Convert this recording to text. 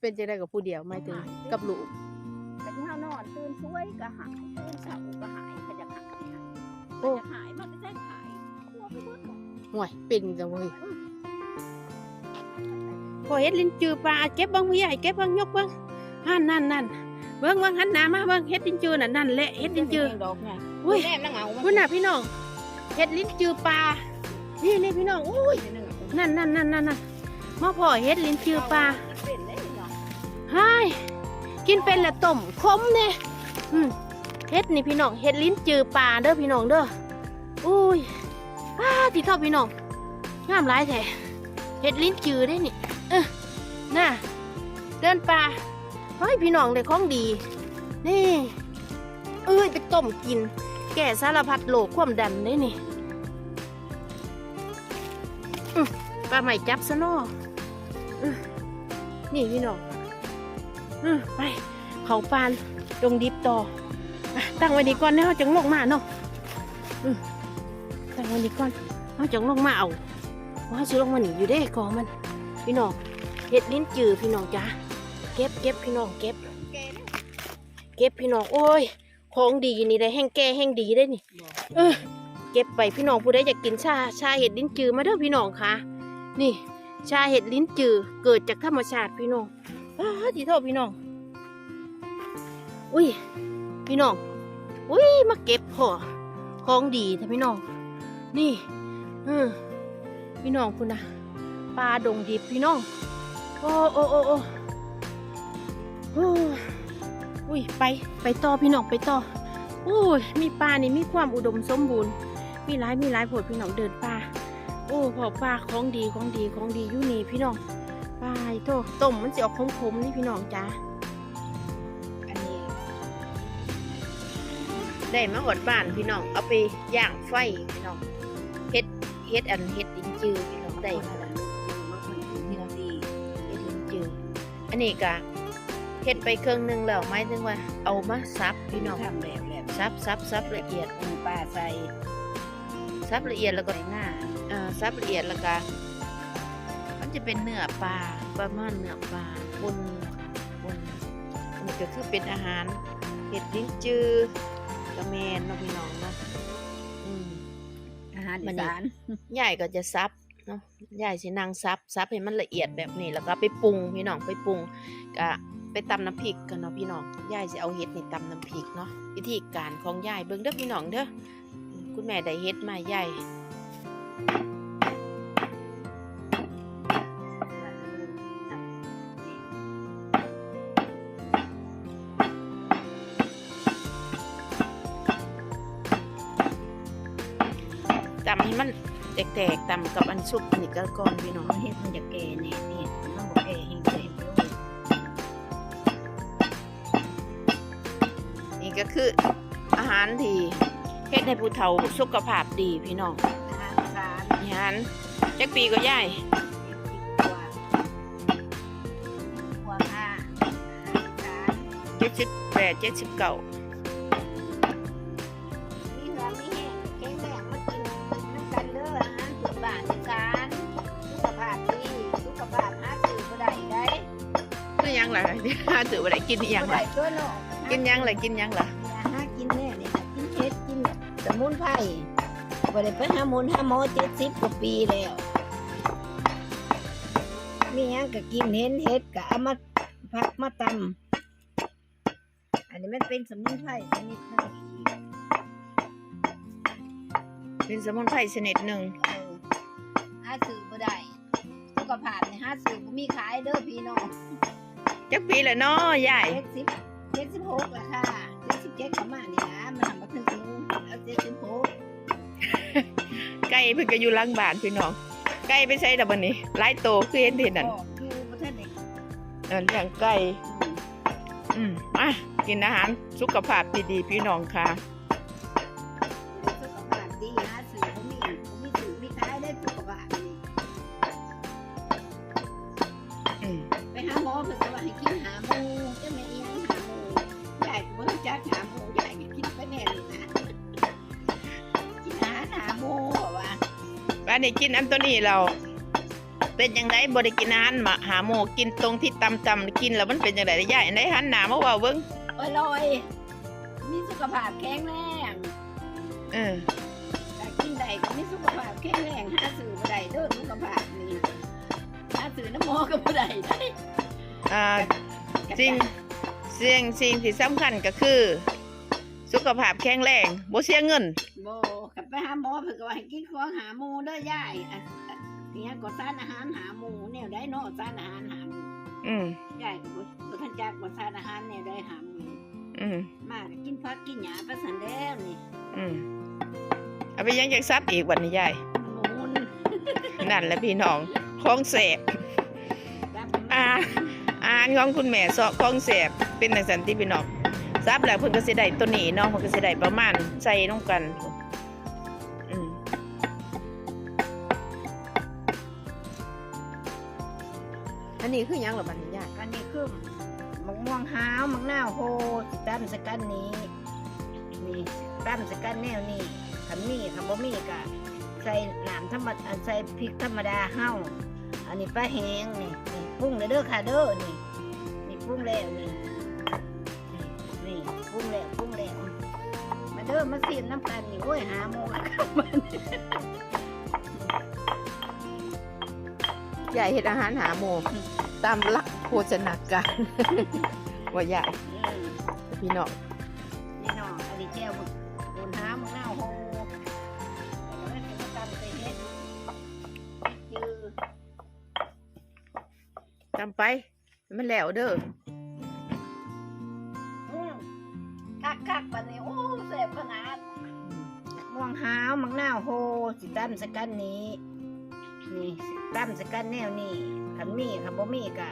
เป็นจะได้กับผู้เดียวไม่ถึงกับลูกแต่ที่เฮานอนตื่นช่วยก็หายตื่นเช้าก็หายขยันหายหายโอ้จะหายมันก็จะหายกลัวไปหมดหรอกห่วยเป็นจังเว้ยพอเฮ็ดลิ้นจือปลาเก็บเบิ่งผู้ใหญ่เก็บเบิ่งยกเบิ่งหันนั่นนั่นเบิ่งเบิ่งหันหน้ามาเบิ่งเฮ็ดลิ้นจือน่ะนั่นแหละเฮ็ดลิ้นจือดอกไงอุ้ยแม่นั่งเอาคุณน่ะพี่น้องเฮ็ดลิ้นจือปลานี่นี่พี่น้องอุ้ยนั่นนั่นนั่นนั่นนั่นมาพ่อเฮ็ดลิ้นจือปลาะไห้กินเป็นแหละต้มขมเนี่ยเฮ็ดนี่พี่น้องเฮ็ดลิ้นจือปลาเด้อพี่น้องเด้ออุ้ยอ้าที่เท่าพี่น้องงามหลายแท้เฮ็ดลิ้นจือได้นี่เออน่ะเดินป่าเฮ้ยพี่น้องได้ของดี นี่เอ้ยไปต้มกิน แก่สารพัดโรคความดันได้นี่ปลาใหม่จับซะเนออนี่พี่น้อง อืมไปเขาปานดงดิบต่อตั้งไว้ดีก่อนเนาะจังลงมาเนาะตั้งไว้ดีก่อนเอาจังลงมาเอาว่าจะลงมาหนีอยู่ได้กอมัน พี่น้องเห็ดลิ้นจือพี่น้องจ้าเก็บเก็บพี่น้องเก็บเนี่ยเก็บพี่น้องโอ้ยของดีนี่ได้แห้งแก่แห้งดีได้นี่เออเก็บไปพี่น้องผู้ใดอยากกินชาชาเห็ดลิ้นจือมาเด้อพี่น้องค่ะ นี่ ชาเห็ดลิ้นจือเกิดจากธรรมชาติพี่น้อง อ้าที่เท่าพี่น้อง อุ้ย พี่น้อง อุ้ย มาเก็บพอของดีท่พี่น้อง นี่เออพี่น้องคุณนะปลาดงดิบพี่น้องโอ้โอ้โอ้โอ้โอ้อุ้ย ไป ไปต่อพี่น้องไปต่ออุ้ย มีปลานี่มีความอุดมสมบูรณ์ มีหลายมีหลายผลพี่น้องเดินป่าโอ้พอปลาของดีของดีของดีอยู่นี่พี่น้อง ปลาไอ้โตต้มมันจะออกขมๆนี่พี่น้องจ้าอันนี้ ได้มาหอดบ้านพี่น้อง เอาไปย่างไฟพี่น้องเฮ็ดเฮ็ดอันเฮ็ดดินจือพี่น้องได้มาแล้วมันเป็นที่เราดีเฮ็ดดินจืออันนี้ก็เฮ็ดไปเครื่องหนึงแล้วหมายถึงว่า เอามาซับพี่น้องทำแล้วแล้วซับซับซับละเอียดอืมป้าใส่ซับละเอียดแล้วก็ใส่หน้าเอ่อซับละเอียดแล้วก็ มันจะเป็นเนื้อปลาประมาณเนื้อปลาบนบนอันนี้ก็คือเป็นอาหารเห็ดลิ้นจือกระแมนเนาะพี่น้องเนาะอืมอาหารมัอีนนี่สานยายก็จะซับเนาะยายสินางซับซับให้มันละเอียดแบบนี้แล้วก็ไปปรุงพี่น้องไปปรุงก็ไปตำน้ำพริกกันเนาะพี่น้องยายสิเอาเห็ดนี่ตำน้ำพริกเนาะวิธีการของยายเบิ่งเด้อพี่น้องเด้อคุณแม่ได้เห็ดมายาย ตำให้มันแตกๆตำกับอันซุปนี่ก็ก่อนพี่น้องเฮ็ดมันจะแก่แน่นี่มันต้องบอกแก่แห้งแก่ไปเลยนี่ก็คืออาหารที่เฮ็ดให้ผู้เฒ่าสุขภาพดีพี่น้องอาหารอีสานอาหารจักปีก็ย่ายกว่าว่าค่ะอาหารอีสานเจ็ดสิบแปดเจ็ดสิบเก้า ยังล่ะถือว่าได้กินอิหยังบ่ล่ะได้ตัวเนาะกินหยังล่ะกินหยังล่ะอย่าหากินแน่เนี่ยกินเฮ็ดกินสมุนไพรบ่ได้ไปหาหมนหาหมอ70กว่าปีแล้วมีหยังก็กินเห็นเฮ็ดก็เอามาพักมาตำอันนี้มันเป็นสมุนไพรชนิดหนึงเป็นสมุนไพรชนิดหนึ่งเออหาซื้อบ่ได้สุขภาพนี่หาซื้อบ่มีขายเด้อพี่น้อง จักปีละเนาะยาย70 76ล่ะค่ะ77ประมาณนี้นะมันทำบ่ถึงเอา76ไก่เพิ่นก็อยู่หลังบ้านพี่น้องไก่ไปใส่ดอกบัดนี้หลายโตคือเห็นเห็นนั่นออกอยู่บ่ทันได้เออเลี้ยงไก่อืมอืมมากินอาหารสุขภาพดีๆพี่น้องค่ะสุขภาพดีหาซื้อบ่มีบ่มีซื้อมีขายได้สุขภาพ เพิ่นก็ว่าให้กินหาหมูจะไม่อีหยังหาหมูยายก็บ่รู้จักหาหมูยายก็กินไปแน่เลยนะกินอาหารหาหมูว่าบ้านนี้กินอันตัวนี้เรา เป็นยังไงบ่ได้กินอาหารมาหาหมูกินตรงที่ตำจำกินแล้วมันเป็นยังไงยายอันใดหันหน้ามาเว่าเบิ่งอร่อยมีสุขภาพแข็งแรงเออแต่กินได้ก็มีสุขภาพแข็งแรงหาซื้อบ่ได้เด้อสุขภาพนี่หาซื้อน้ำหมอก็บ่ได้ได้ อ่าสิ่งสิ่งสิ่งที่สำคัญก็คือ สุขภาพแข็งแรงบ่เสียเงินบ่กลับไปหาหมอเพิ่นก็ว่าให้กินของหาหมูเด้อยายอะอะเนี่ยก็สารอาหารหาหมูแนวได้เนาะสารอาหารหาหมูอืมยายก็บ่บ่ทันจักว่าสารอาหารแนวได้หาหมูอืมมาก็กินผักกินหญ้าไปซั่นแล้วนี่อืมเอาไปยังจากซับอีกวันนี้ยายหมูนนั่นแหละพี่น้องของแสบรับอ่า อาหารของคุณแม่ซอกของแสบเป็นจังสันติพี่น้องซับแล้วเพิ่นก็สิได้ตัวนี้เนาะเพิ่นก็สิได้ประมาณใส่น้องกันอันนี้คือยังหรอบันี้ยายอันนี้คือมะม่วงห้าวมะนาวโฮสิตำสกันนี้นี่ตำสกันแนวนี้คันมีคันบ่มีก็ใส่น้ำธรรมดาใส่พริกธรรมดาเฮา อันนี้ปลาแห้งนี่นี่ปรุงเลยเด้อค่ะเด้อนี่นี่ปรุงแล้วนี่นี่ปรุงแล้วปรุงแล้วมาเด้อมาซีมน้ำกันนี่โอ้ยหาหมูแล้วครับมันยายเฮ็ดอาหารหาหมู่ตามหลักโภชนาการว่ายายอืมพี่น้องนี่เนาะอันนี้แก้วมึกโดนหามึงเอาโห ตามไป มันแล้วเด้ออืมคักคักๆปันนี้โอ้เสพขนาดม่วงหาวมังนาวโฮสิตำสกันนี้ นี่สิตำสกันแนวนี้คันมีคันบ่มีกะ